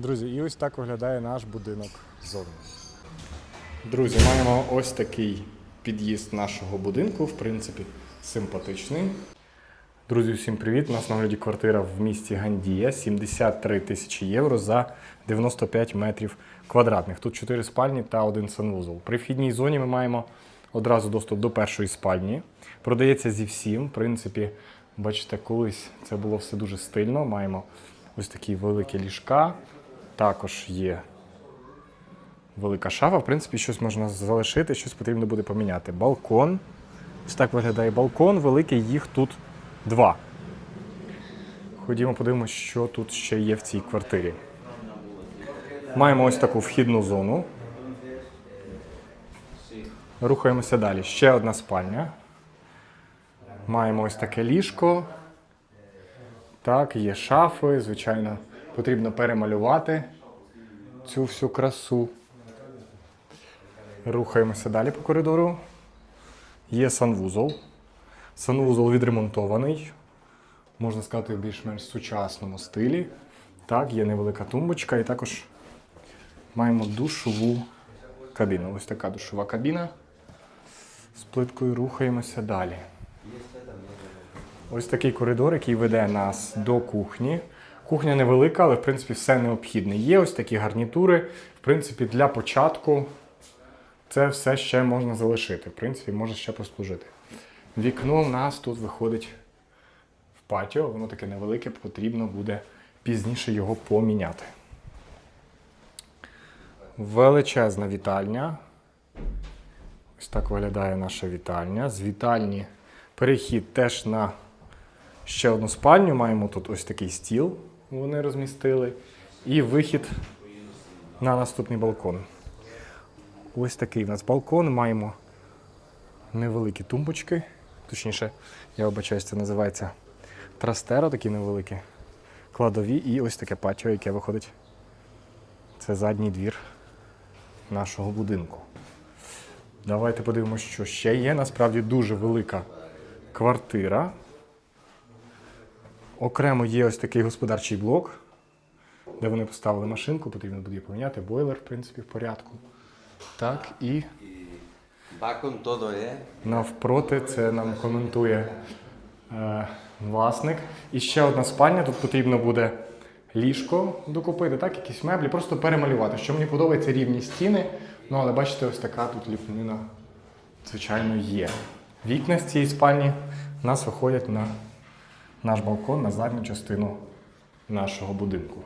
Друзі, і ось так виглядає наш будинок ззовні. Друзі, маємо ось такий під'їзд нашого будинку, в принципі, симпатичний. Друзі, всім привіт! У нас на огляді квартира в місті Гандія 73 тисячі євро за 95 метрів квадратних. Тут 4 спальні та один санвузол. При вхідній зоні ми маємо одразу доступ до першої спальні. Продається зі всім. В принципі, бачите, колись це було все дуже стильно. Маємо ось такі великі ліжка. Також є велика шафа. В принципі, щось можна залишити, щось потрібно буде поміняти. Балкон. Ось так виглядає балкон. Великий, їх тут два. Ходімо, подивимося, що тут ще є в цій квартирі. Маємо ось таку вхідну зону. Рухаємося далі. Ще одна спальня. Маємо ось таке ліжко. Так, є шафи. Звичайно, потрібно перемалювати цю всю красу. Рухаємося далі по коридору. Є санвузол. Санвузол відремонтований. Можна сказати, в більш-менш сучасному стилі. Так, є невелика тумбочка і також маємо душову кабіну. Ось така душова кабіна. З плиткою рухаємося далі. Ось такий коридор, який веде нас до кухні. Кухня невелика, але в принципі все необхідне. Є ось такі гарнітури. В принципі, для початку це все ще можна залишити. В принципі, може ще послужити. Вікно в нас тут виходить в патіо, воно таке невелике, потрібно буде пізніше його поміняти. Величезна вітальня. Ось так виглядає наша вітальня. З вітальні перехід теж на ще одну спальню. Маємо тут ось такий стіл, вони розмістили. І вихід на наступний балкон. Ось такий в нас балкон. Маємо невеликі тумбочки. Точніше, я вибачаюсь, це називається трастеро, такі невеликі кладові, і ось таке патіо, яке виходить. Це задній двір нашого будинку. Давайте подивимося, що ще є. Насправді дуже велика квартира. Окремо є ось такий господарчий блок, де вони поставили машинку, потрібно буде поміняти, бойлер, в принципі, в порядку. Так, і навпроти це нам коментує е, власник. І ще одна спальня. Тут потрібно буде ліжко докупити, так, якісь меблі, просто перемалювати. Що мені подобається рівні стіни. Ну, але бачите, ось така тут ліпнина, звичайно, є. Вікна з цієї спальні у нас виходять на наш балкон, на задню частину нашого будинку.